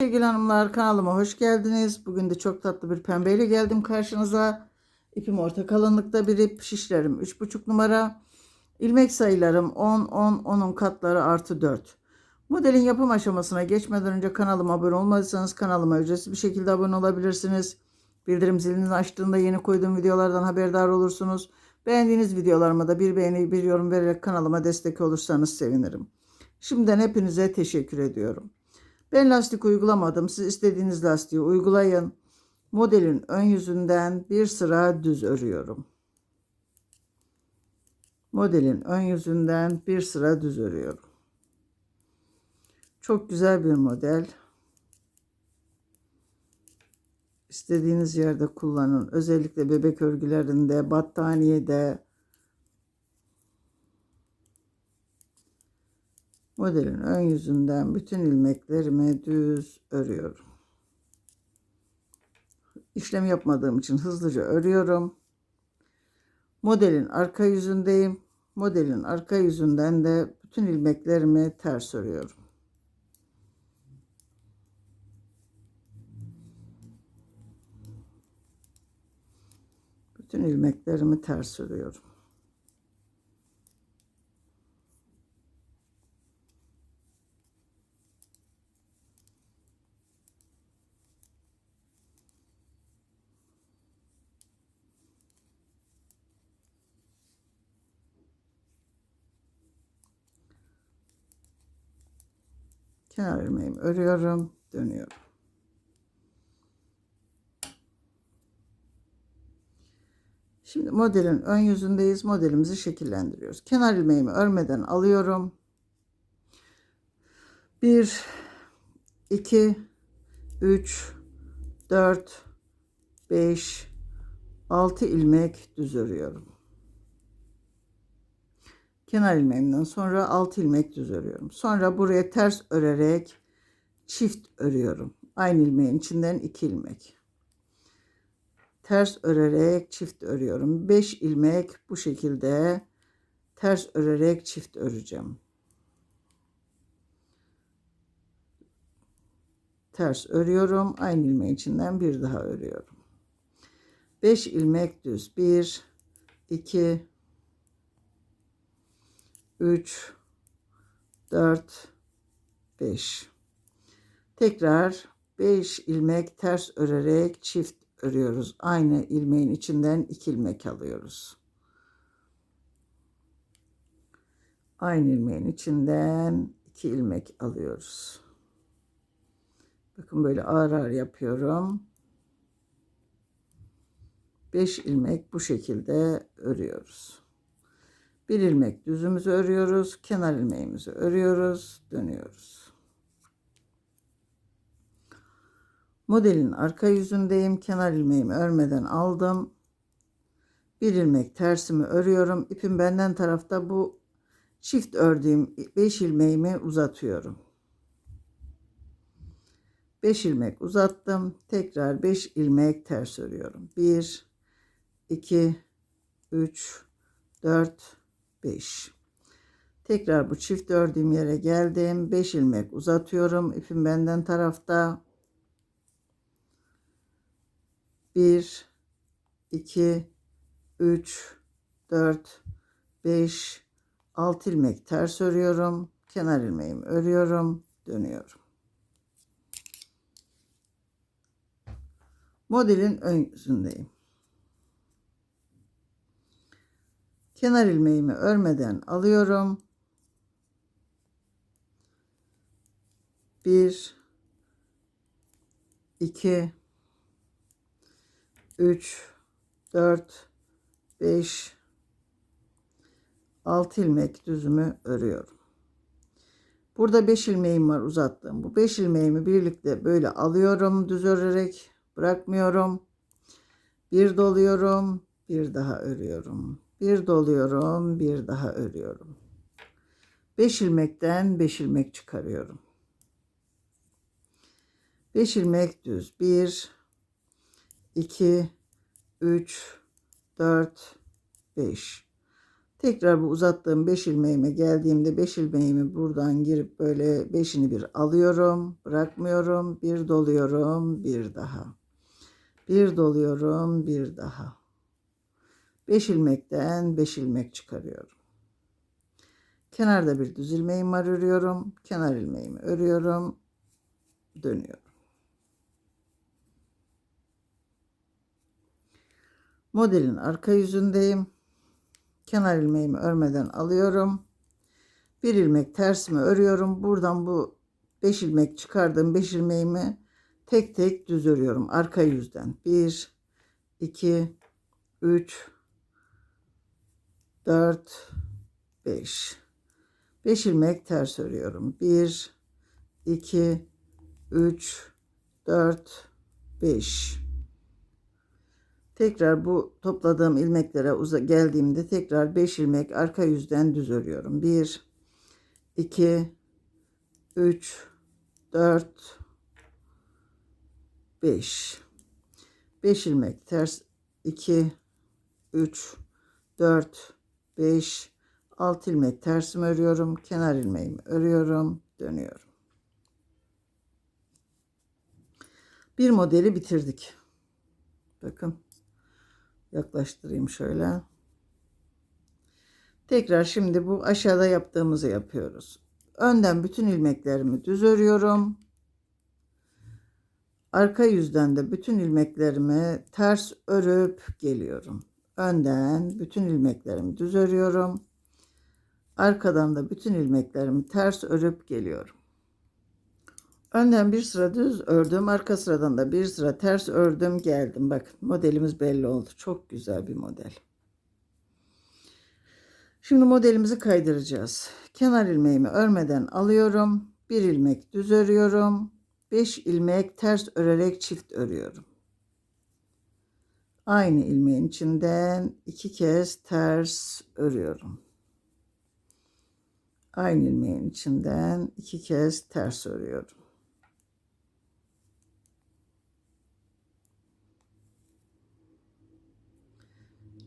Sevgili hanımlar kanalıma hoş geldiniz. Bugün de çok tatlı bir pembeyle geldim karşınıza. İpim orta kalınlıkta bir ip. Şişlerim 3,5 numara. İlmek sayılarım 10, 10, 10'un katları artı 4. Modelin yapım aşamasına geçmeden önce kanalıma abone olmadıysanız kanalıma ücretsiz bir şekilde abone olabilirsiniz. Bildirim zilini açtığında yeni koyduğum videolardan haberdar olursunuz. Beğendiğiniz videolarıma da bir beğeni bir yorum vererek kanalıma destek olursanız sevinirim. Şimdiden hepinize teşekkür ediyorum. Ben lastik uygulamadım. Siz istediğiniz lastiği uygulayın. Modelin ön yüzünden bir sıra düz örüyorum. Modelin ön yüzünden bir sıra düz örüyorum. Çok güzel bir model. İstediğiniz yerde kullanın. Özellikle bebek örgülerinde, battaniyede, Modelin ön yüzünden bütün ilmeklerimi düz örüyorum. İşlem yapmadığım için hızlıca örüyorum. Modelin arka yüzündeyim. Modelin arka yüzünden de bütün ilmeklerimi ters örüyorum. Bütün ilmeklerimi ters örüyorum. Kenar ilmeğimi örüyorum dönüyorum. Şimdi modelin ön yüzündeyiz modelimizi şekillendiriyoruz. Kenar ilmeğimi örmeden alıyorum. 1 2 3 4 5 6 ilmek düz örüyorum kenar ilmeğimden sonra 6 ilmek düz örüyorum. Sonra buraya ters örerek çift örüyorum. Aynı ilmeğin içinden 2 ilmek. Ters örerek çift örüyorum. 5 ilmek bu şekilde ters örerek çift öreceğim. Ters örüyorum. Aynı ilmeğin içinden bir daha örüyorum. 5 ilmek düz. 1 2 3 4 5 tekrar 5 ilmek ters örerek çift örüyoruz. Aynı ilmeğin içinden 2 ilmek alıyoruz. Aynı ilmeğin içinden 2 ilmek alıyoruz. Bakın böyle ağır ağır yapıyorum. 5 ilmek bu şekilde örüyoruz bir ilmek düzümüzü örüyoruz. Kenar ilmeğimizi örüyoruz. Dönüyoruz. Modelin arka yüzündeyim. Kenar ilmeğimi örmeden aldım. Bir ilmek tersimi örüyorum. İpim benden tarafta bu çift ördüğüm 5 ilmeğimi uzatıyorum. 5 ilmek uzattım. Tekrar 5 ilmek ters örüyorum. 1 2 3 4 5 tekrar bu çift ördüğüm yere geldim. 5 ilmek uzatıyorum. İpim benden tarafta. 1 2 3 4 5 6 ilmek ters örüyorum. Kenar ilmeğimi örüyorum. Dönüyorum. Modelin ön yüzündeyim kenar ilmeğimi örmeden alıyorum. 1 2 3 4 5 6 ilmek düzümü örüyorum. Burada 5 ilmeğim var uzattım. Bu 5 ilmeğimi birlikte böyle alıyorum düz örerek bırakmıyorum. Bir doluyorum, bir daha örüyorum. Bir doluyorum, bir daha örüyorum. 5 ilmekten 5 ilmek çıkarıyorum. 5 ilmek düz. 1 2 3 4 5 Tekrar bu uzattığım 5 ilmeğime geldiğimde 5 ilmeğimi buradan girip böyle 5'ini bir alıyorum. Bırakmıyorum. Bir doluyorum. Bir daha. Bir doluyorum. Bir daha. 5 ilmekten 5 ilmek çıkarıyorum. Kenarda bir düz ilmeğim var örüyorum. Kenar ilmeğimi örüyorum. Dönüyorum. Modelin arka yüzündeyim. Kenar ilmeğimi örmeden alıyorum. Bir ilmek tersime örüyorum. Buradan bu 5 ilmek çıkardığım 5 ilmeğimi tek tek düz örüyorum arka yüzden. 1 2 3 4 5 5 ilmek ters örüyorum. 1 2 3 4 5 Tekrar bu topladığım ilmeklere uza geldiğimde tekrar 5 ilmek arka yüzden düz örüyorum. 1 2 3 4 5 5 ilmek ters 2 3 4 5 6 ilmek tersimi örüyorum. Kenar ilmeğimi örüyorum. Dönüyorum. Bir modeli bitirdik. Bakın yaklaştırayım şöyle. Tekrar şimdi bu aşağıda yaptığımızı yapıyoruz. Önden bütün ilmeklerimi düz örüyorum. Arka yüzden de bütün ilmeklerimi ters örüp geliyorum. Önden bütün ilmeklerimi düz örüyorum. Arkadan da bütün ilmeklerimi ters örüp geliyorum. Önden bir sıra düz ördüm. Arka sıradan da bir sıra ters ördüm. Geldim. Bakın modelimiz belli oldu. Çok güzel bir model. Şimdi modelimizi kaydıracağız. Kenar ilmeğimi örmeden alıyorum. Bir ilmek düz örüyorum. 5 ilmek ters örerek çift örüyorum. Aynı ilmeğin içinden iki kez ters örüyorum. Aynı ilmeğin içinden iki kez ters örüyorum.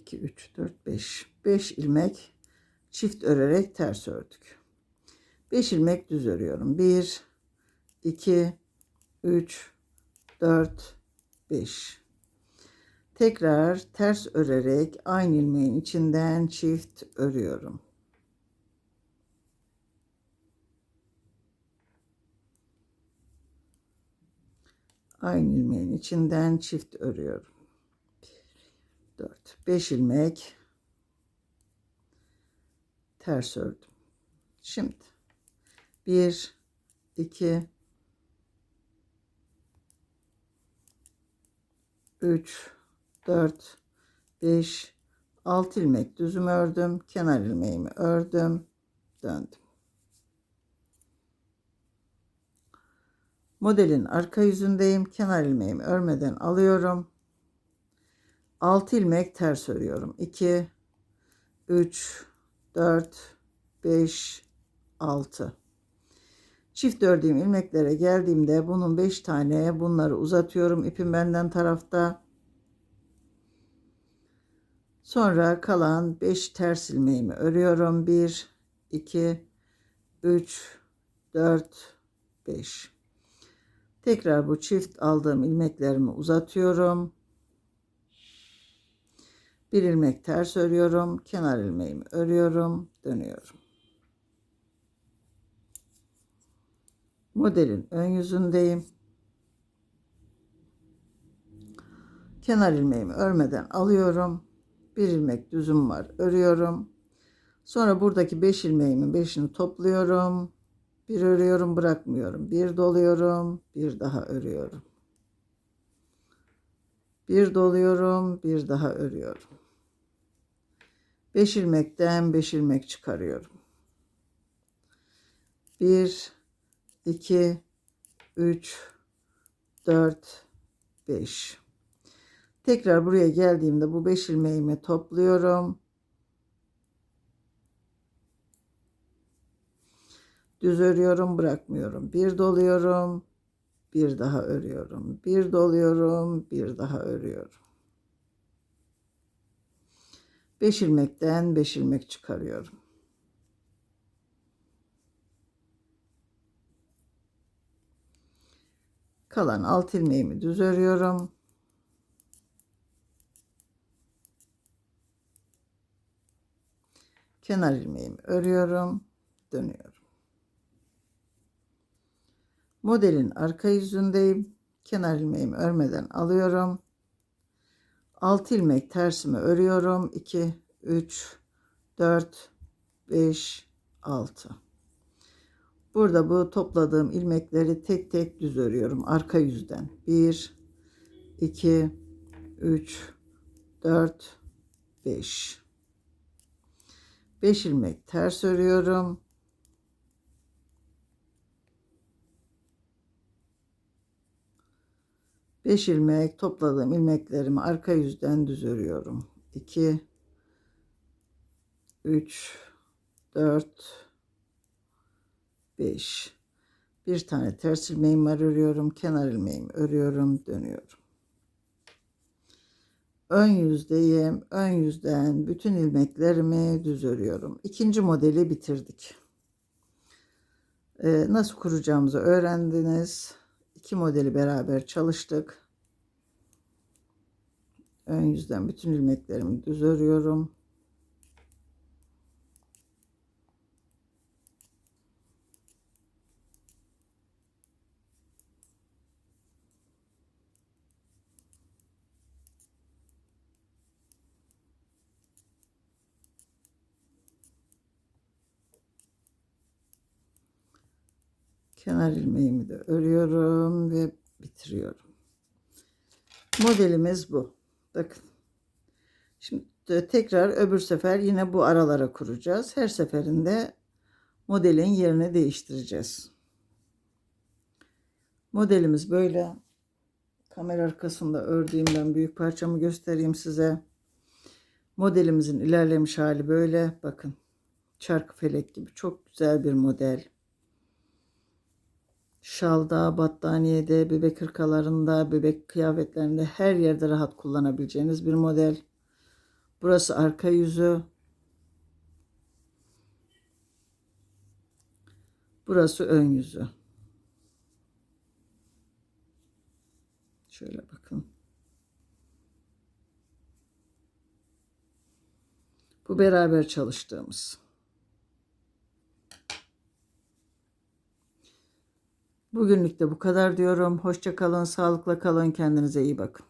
2, 3, 4, 5. 5 ilmek çift örerek ters ördük. 5 ilmek düz örüyorum. 1, 2, 3, 4, 5. Tekrar ters örerek aynı ilmeğin içinden çift örüyorum. Aynı ilmeğin içinden çift örüyorum. 4 5 ilmek ters ördüm. Şimdi 1 2 3 4 5 6 ilmek düzüm ördüm. Kenar ilmeğimi ördüm. Döndüm. Modelin arka yüzündeyim. Kenar ilmeğimi örmeden alıyorum. 6 ilmek ters örüyorum. 2 3 4 5 6 Çift ördüğüm ilmeklere geldiğimde bunun 5 tane bunları uzatıyorum ipim benden tarafta. Sonra kalan 5 ters ilmeğimi örüyorum. 1 2 3 4 5 Tekrar bu çift aldığım ilmeklerimi uzatıyorum. Bir ilmek ters örüyorum. Kenar ilmeğimi örüyorum. Dönüyorum. Modelin ön yüzündeyim. Kenar ilmeğimi örmeden alıyorum. Bir ilmek düzüm var. Örüyorum. Sonra buradaki 5 ilmeğimin 5'ini topluyorum. Bir örüyorum bırakmıyorum. Bir doluyorum. Bir daha örüyorum. Bir doluyorum. Bir daha örüyorum. 5 ilmekten 5 ilmek çıkarıyorum. 1 2 3 4 5 Tekrar buraya geldiğimde bu 5 ilmeğimi topluyorum. Düz örüyorum, bırakmıyorum. Bir doluyorum, bir daha örüyorum. Bir doluyorum, bir daha örüyorum. 5 ilmekten 5 ilmek çıkarıyorum. Kalan 6 ilmeğimi düz örüyorum. Kenar ilmeğimi örüyorum, dönüyorum. Modelin arka yüzündeyim. Kenar ilmeğimi örmeden alıyorum. 6 ilmek tersimi örüyorum. 2 3 4 5 6 Burada bu topladığım ilmekleri tek tek düz örüyorum arka yüzden. 1 2 3 4 5 5 ilmek ters örüyorum. Beş ilmek topladığım ilmeklerimi arka yüzden düz örüyorum. 2 3 4 5 bir tane ters ilmeğim var örüyorum kenar ilmeğimi örüyorum dönüyorum ön yüzdeyim ön yüzden bütün ilmeklerimi düz örüyorum. İkinci modeli bitirdik. Ee, nasıl kuracağımızı öğrendiniz. İki modeli beraber çalıştık. Ön yüzden bütün ilmeklerimi düz örüyorum kenar ilmeğimi de örüyorum ve bitiriyorum. Modelimiz bu. Bakın. Şimdi tekrar öbür sefer yine bu aralara kuracağız. Her seferinde modelin yerini değiştireceğiz. Modelimiz böyle. Kamera arkasında ördüğümden büyük parçamı göstereyim size. Modelimizin ilerlemiş hali böyle. Bakın. Çarkı felek gibi çok güzel bir model şalda, battaniyede, bebek hırkalarında, bebek kıyafetlerinde her yerde rahat kullanabileceğiniz bir model. Burası arka yüzü. Burası ön yüzü. Şöyle bakın. Bu beraber çalıştığımız. Bugünlük de bu kadar diyorum. Hoşça kalın, sağlıkla kalın, kendinize iyi bakın.